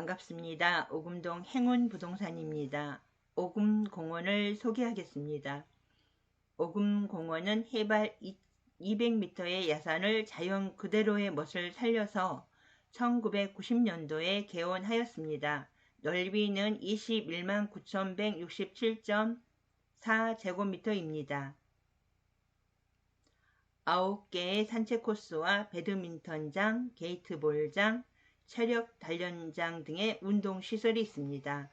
반갑습니다. 오금동 행운 부동산입니다. 오금 공원을 소개하겠습니다. 오금 공원은 해발 200m의 야산을 자연 그대로의 멋을 살려서 1990년도에 개원하였습니다. 넓이는 21만 9,167.4제곱미터입니다. 9개의 산책 코스와 배드민턴장, 게이트볼장, 체력 단련장 등의 운동 시설이 있습니다.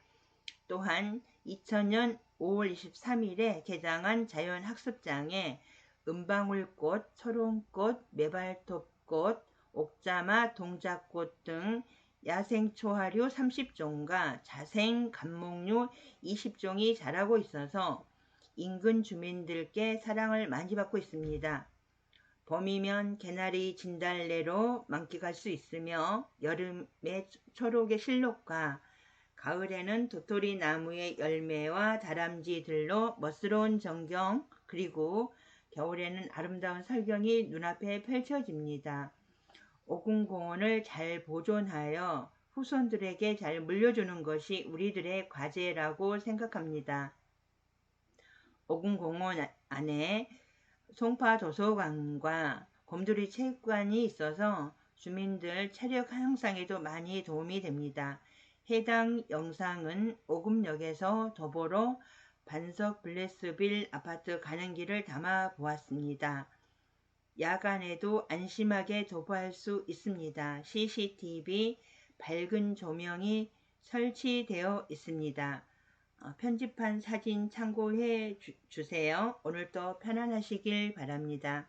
또한 2000년 5월 23일에 개장한 자연학습장에 은방울꽃, 초롱꽃, 메발톱꽃, 옥자마, 동작꽃 등 야생 초하류 30종과 자생 감목류 20종이 자라고 있어서 인근 주민들께 사랑을 많이 받고 있습니다. 봄이면 개나리 진달래로 만끽할 수 있으며 여름에 초록의 실록과 가을에는 도토리 나무의 열매와 다람쥐들로 멋스러운 전경 그리고 겨울에는 아름다운 설경이 눈앞에 펼쳐집니다. 오금공원을 잘 보존하여 후손들에게 잘 물려주는 것이 우리들의 과제라고 생각합니다. 오금공원 안에 송파 도서관과 곰돌이 체육관이 있어서 주민들 체력 향상에도 많이 도움이 됩니다. 해당 영상은 오금역에서 도보로 반석 블레스빌 아파트 가는 길을 담아 보았습니다. 야간에도 안심하게 도보할 수 있습니다. CCTV 밝은 조명이 설치되어 있습니다. 어, 편집한 사진 참고해 주, 주세요. 오늘도 편안하시길 바랍니다.